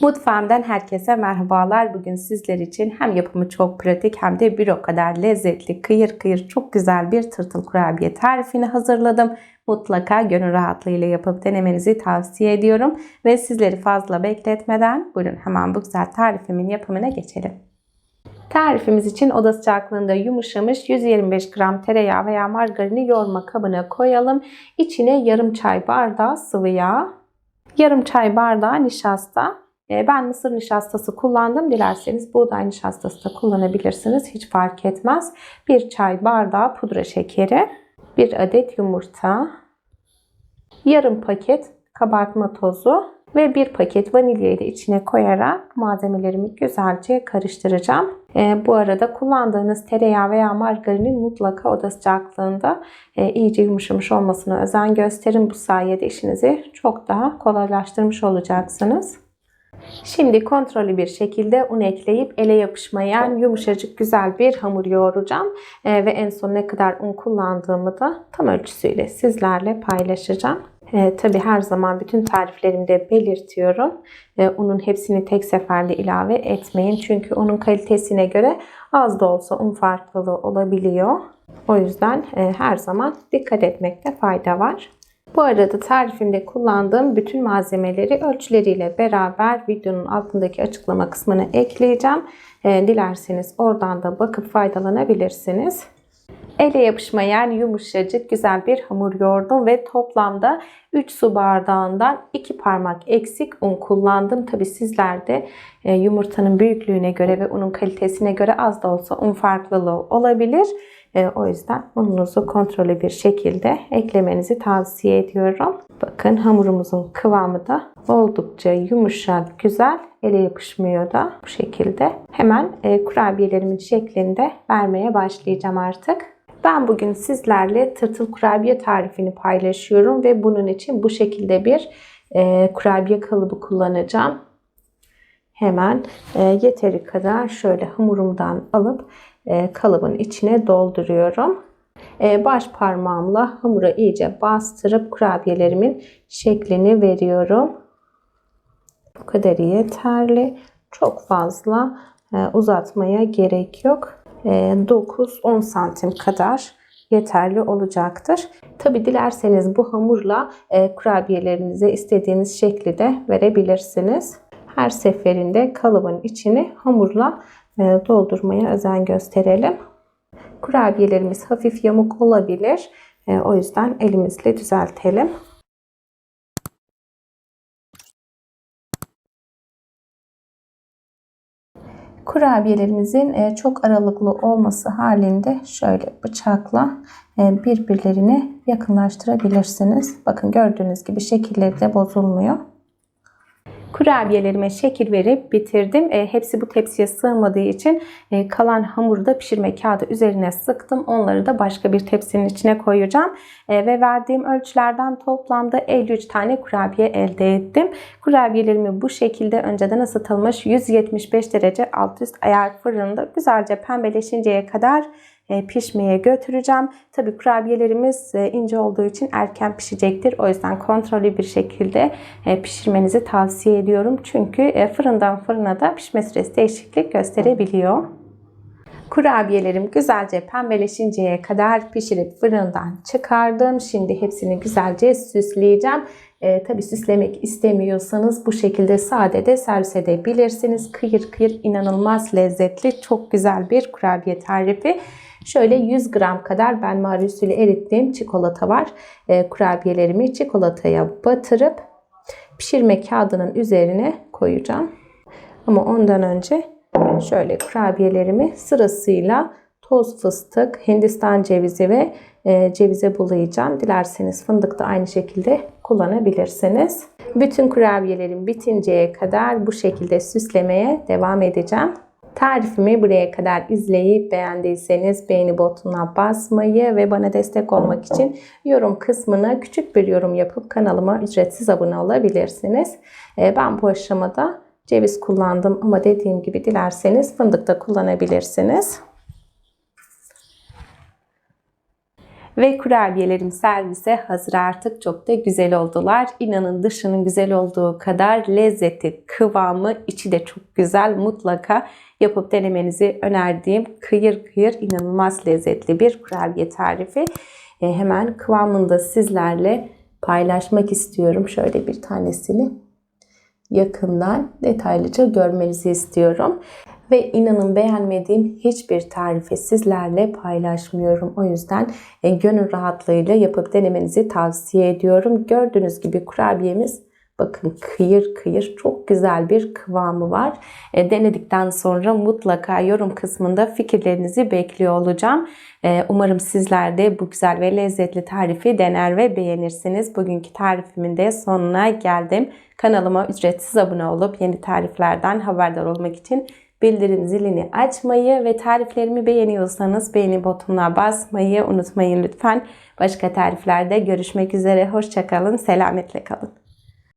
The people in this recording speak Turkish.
Mutfağımdan herkese merhabalar. Bugün sizler için hem yapımı çok pratik hem de bir o kadar lezzetli, kıyır kıyır çok güzel bir tırtıl kurabiye tarifini hazırladım. Mutlaka gönül rahatlığıyla yapıp denemenizi tavsiye ediyorum. Ve sizleri fazla bekletmeden buyurun hemen bu güzel tarifimin yapımına geçelim. Tarifimiz için oda sıcaklığında yumuşamış 125 gram tereyağı veya margarini yoğurma kabına koyalım. İçine yarım çay bardağı sıvı yağ, yarım çay bardağı nişasta, ben mısır nişastası kullandım. Dilerseniz buğday nişastası da kullanabilirsiniz. Hiç fark etmez. Bir çay bardağı pudra şekeri, bir adet yumurta, yarım paket kabartma tozu ve bir paket vanilyayı da içine koyarak malzemelerimi güzelce karıştıracağım. E, bu arada kullandığınız tereyağı veya margarinin mutlaka oda sıcaklığında e, iyice yumuşamış olmasına özen gösterin. Bu sayede işinizi çok daha kolaylaştırmış olacaksınız. Şimdi kontrollü bir şekilde un ekleyip ele yapışmayan yumuşacık güzel bir hamur yoğuracağım. Ee, ve en son ne kadar un kullandığımı da tam ölçüsüyle sizlerle paylaşacağım. Ee, Tabi her zaman bütün tariflerimde belirtiyorum. Ee, unun hepsini tek seferde ilave etmeyin. Çünkü unun kalitesine göre az da olsa un farklılığı olabiliyor. O yüzden e, her zaman dikkat etmekte fayda var. Bu arada tarifimde kullandığım bütün malzemeleri ölçüleriyle beraber videonun altındaki açıklama kısmına ekleyeceğim. E, dilerseniz oradan da bakıp faydalanabilirsiniz. Ele yapışmayan yumuşacık güzel bir hamur yoğurdum ve toplamda 3 su bardağından 2 parmak eksik un kullandım. Tabi sizler de e, yumurtanın büyüklüğüne göre ve unun kalitesine göre az da olsa un farklılığı olabilir. E, o yüzden ununuzu kontrollü bir şekilde eklemenizi tavsiye ediyorum. Bakın hamurumuzun kıvamı da oldukça yumuşak, güzel. Ele yapışmıyor da bu şekilde. Hemen e, kurabiyelerimin şeklinde vermeye başlayacağım artık. Ben bugün sizlerle tırtıl kurabiye tarifini paylaşıyorum ve bunun için bu şekilde bir e, kurabiye kalıbı kullanacağım. Hemen e, yeteri kadar şöyle hamurumdan alıp kalıbın içine dolduruyorum. E, baş parmağımla hamura iyice bastırıp kurabiyelerimin şeklini veriyorum. Bu kadar yeterli. Çok fazla e, uzatmaya gerek yok. 9-10 santim kadar yeterli olacaktır. Tabi dilerseniz bu hamurla kurabiyelerinize istediğiniz şekli de verebilirsiniz. Her seferinde kalıbın içini hamurla e, doldurmaya özen gösterelim. Kurabiyelerimiz hafif yamuk olabilir. E, o yüzden elimizle düzeltelim. Kurabiyelerimizin e, çok aralıklı olması halinde şöyle bıçakla birbirlerini yakınlaştırabilirsiniz. Bakın gördüğünüz gibi şekilleri de bozulmuyor. Kurabiyelerime şekil verip bitirdim. E, hepsi bu tepsiye sığmadığı için e, kalan hamuru da pişirme kağıdı üzerine sıktım. Onları da başka bir tepsinin içine koyacağım. E, ve verdiğim ölçülerden toplamda 53 tane kurabiye elde ettim. Kurabiyelerimi bu şekilde önceden ısıtılmış 175 derece alt üst ayar fırında güzelce pembeleşinceye kadar pişmeye götüreceğim. Tabi kurabiyelerimiz e, ince olduğu için erken pişecektir. O yüzden kontrollü bir şekilde e, pişirmenizi tavsiye ediyorum. Çünkü fırından fırına da pişme süresi değişiklik gösterebiliyor. Kurabiyelerim güzelce pembeleşinceye kadar pişirip fırından çıkardım. Şimdi hepsini güzelce süsleyeceğim. E, tabii süslemek istemiyorsanız bu şekilde sade de servis edebilirsiniz. Kıyır kıyır inanılmaz lezzetli çok güzel bir kurabiye tarifi. Şöyle 100 gram kadar ben marusuyla erittiğim çikolata var. E, kurabiyelerimi çikolataya batırıp pişirme kağıdının üzerine koyacağım. Ama ondan önce şöyle kurabiyelerimi sırasıyla toz fıstık, hindistan cevizi ve e, cevize bulayacağım. Dilerseniz fındık da aynı şekilde kullanabilirsiniz. Bütün kurabiyelerim bitinceye kadar bu şekilde süslemeye devam edeceğim. Tarifimi buraya kadar izleyip beğendiyseniz beğeni butonuna basmayı ve bana destek olmak için yorum kısmına küçük bir yorum yapıp kanalıma ücretsiz abone olabilirsiniz. Ee, ben bu aşamada ceviz kullandım ama dediğim gibi dilerseniz fındık da kullanabilirsiniz. Ve kurabiyelerim servise hazır artık. Çok da güzel oldular. İnanın dışının güzel olduğu kadar lezzeti, kıvamı, içi de çok güzel. Mutlaka yapıp denemenizi önerdiğim kıyır kıyır inanılmaz lezzetli bir kurabiye tarifi. E, hemen kıvamını da sizlerle paylaşmak istiyorum. Şöyle bir tanesini yakından detaylıca görmenizi istiyorum. Ve inanın beğenmediğim hiçbir tarifi sizlerle paylaşmıyorum. O yüzden e, gönül rahatlığıyla yapıp denemenizi tavsiye ediyorum. Gördüğünüz gibi kurabiyemiz bakın kıyır kıyır çok güzel bir kıvamı var. E, denedikten sonra mutlaka yorum kısmında fikirlerinizi bekliyor olacağım. E, umarım sizler de bu güzel ve lezzetli tarifi dener ve beğenirsiniz. Bugünkü tarifimin de sonuna geldim. Kanalıma ücretsiz abone olup yeni tariflerden haberdar olmak için bildirim zilini açmayı ve tariflerimi beğeniyorsanız beğeni butonuna basmayı unutmayın lütfen. Başka tariflerde görüşmek üzere. Hoşçakalın. Selametle kalın.